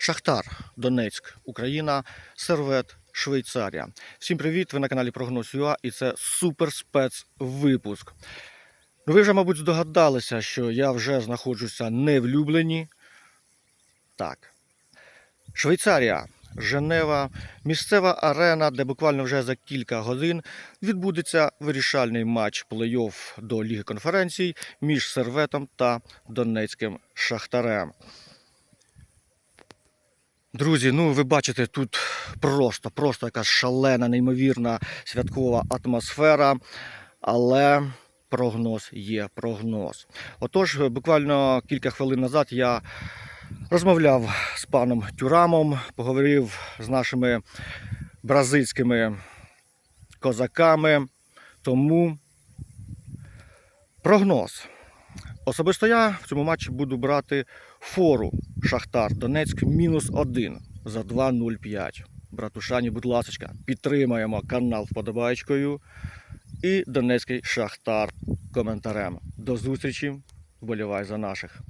Шахтар, Донецьк, Україна, Сервет, Швейцарія. Всім привіт! Ви на каналі Прогноз ЮА і це супер спецвипуск. Ну, ви вже, мабуть, здогадалися, що я вже знаходжуся не в Люблені. Так. Швейцарія, Женева, місцева арена, де буквально вже за кілька годин відбудеться вирішальний матч плей-офф до Ліги конференцій між Серветом та Донецьким Шахтарем. Друзі, ну ви бачите, тут просто, просто якась шалена, неймовірна святкова атмосфера, але прогноз є прогноз. Отож, буквально кілька хвилин назад я розмовляв з паном Тюрамом, поговорив з нашими бразильськими козаками. Тому прогноз. Особисто я в цьому матчі буду брати фору Шахтар Донецьк мінус один за 2.05. Братушані, будь ласка, підтримаємо канал вподобайкою і Донецький Шахтар коментарем. До зустрічі. Вболівай за наших.